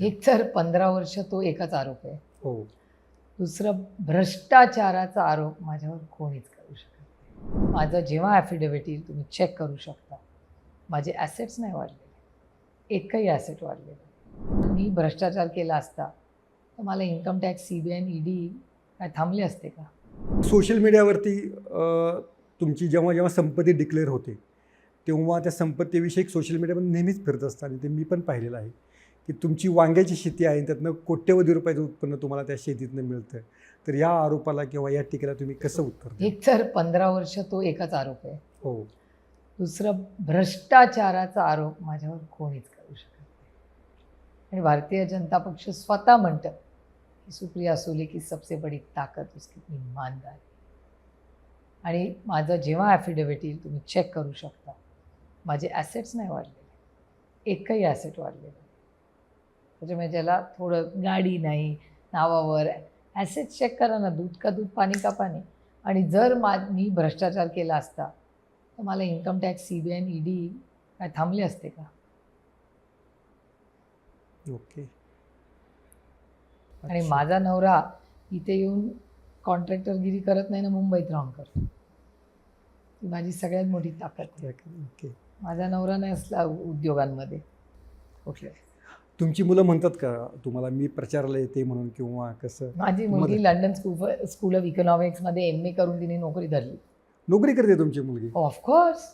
एक तर पंधरा वर्ष तो एकच आरोप आहे. हो. दुसरं भ्रष्टाचाराचा आरोप माझ्यावर कोणीच करू शकत नाही. माझं जेव्हा ॲफिडेव्हिट येईल तुम्ही चेक करू शकता. माझे ॲसेट्स नाही वाढलेले. एकही ॲसेट वाढलेलं मी भ्रष्टाचार केला असता तर मला income tax C B I ED काय थांबले असते का? सोशल मीडियावरती तुमची जेव्हा जेव्हा संपत्ती डिक्लेअर होते तेव्हा त्या संपत्तीविषयी सोशल मीडियामध्ये नेहमीच फिरत असतं आणि ते मी पण पाहिलेलं आहे. की तुमची वांग्याची शेती आहे त्यातनं कोट्यवधी रुपयाचं उत्पन्न तुम्हाला त्या शेतीतनं मिळतं तर या आरोपाला किंवा या टीकेला तुम्ही कसं उत्तर? एक तर पंधरा वर्ष तो एकच आरोप आहे. हो. दुसरं भ्रष्टाचाराचा आरोप माझ्यावर कोणीच करू शकत नाही. आणि भारतीय जनता पक्ष स्वतः म्हणतं की सुप्रिया सुले की सबसे बडी ताकद उसकी ईमानदार आहे. आणि माझं जेव्हा ॲफिडेव्हिट येईल तुम्ही चेक करू शकता. माझे ॲसेट्स नाही वाढलेले. एकही ॲसेट वाढलेलं त्याच्यामुळे ज्याला थोडं गाडी नाही नावावर ॲसेट चेक करा ना दूध का दूध पाणी का पाणी. आणि जर मा मी भ्रष्टाचार केला असता तर मला income tax C B I ED काय थांबले असते का? ओके. आणि. माझा नवरा इथे येऊन कॉन्ट्रॅक्टरगिरी करत नाही ना मुंबईत राहून करतो. ती माझी सगळ्यात मोठी ताकद ओके. माझा नवरा नाही असला उद्योगांमध्ये. कुठल्या तुमची मुलं म्हणतात का तुम्हाला मी प्रचाराला येते म्हणून किंवा कसं? माझी मुलगी लंडन स्कूल स्कूल ऑफ इकॉनॉमिक्समध्ये एम ए करून तिने नोकरी धरली. नोकरी करते तुमची मुलगी? ऑफकोर्स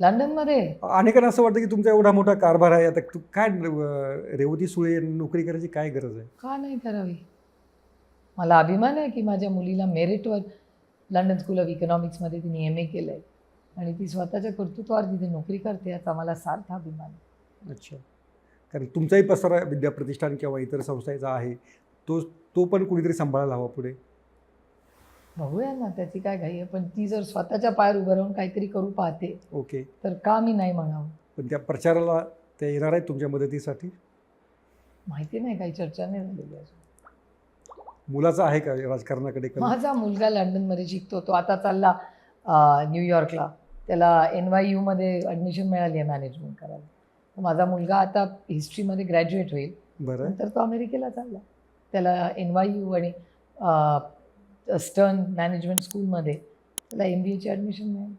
लंडनमध्ये. अनेकांना असं वाटतं की तुमचा एवढा मोठा कारभार आहे आता तू काय रेवती सुळे नोकरी करायची काय गरज आहे? का नाही करावी? मला अभिमान आहे की माझ्या मुलीला मेरिटवर लंडन स्कूल ऑफ इकॉनॉमिक्समध्ये तिने एम ए केलं आहे आणि ती स्वतःच्या कर्तृत्वावर तिथे नोकरी करते याचा मला सार्थ अभिमान आहे. अच्छा. कारण तुमचाही पसारा विद्या प्रतिष्ठान किंवा इतर संस्थेचा आहे तो तो पण कुणीतरी सांभाळायला हवा पुढे. बघूया ना त्याची काय घाई आहे. पण ती जर स्वतःच्या पायावर उभं राहून काहीतरी करू पाहते ओके. तर का मी नाही म्हणावं. पण त्या प्रचाराला त्या येणार आहेत तुमच्या मदतीसाठी? माहिती नाही काही चर्चा नाही झालेली अजून. मुलाचं आहे का राजकारणाकडे कल? माझा मुलगा लंडनमध्ये शिकतो तो आता चालला अं, न्यूयॉर्कला. त्याला एन वाय यूमध्ये ॲडमिशन मिळाली आहे मॅनेजमेंट करायला. माझा मुलगा आता हिस्ट्रीमध्ये ग्रॅज्युएट होईल. बरं. नंतर तो अमेरिकेला चालला. त्याला एन वाय यू आणि स्टर्न मॅनेजमेंट स्कूलमध्ये त्याला एम बी एची ॲडमिशन मिळेल.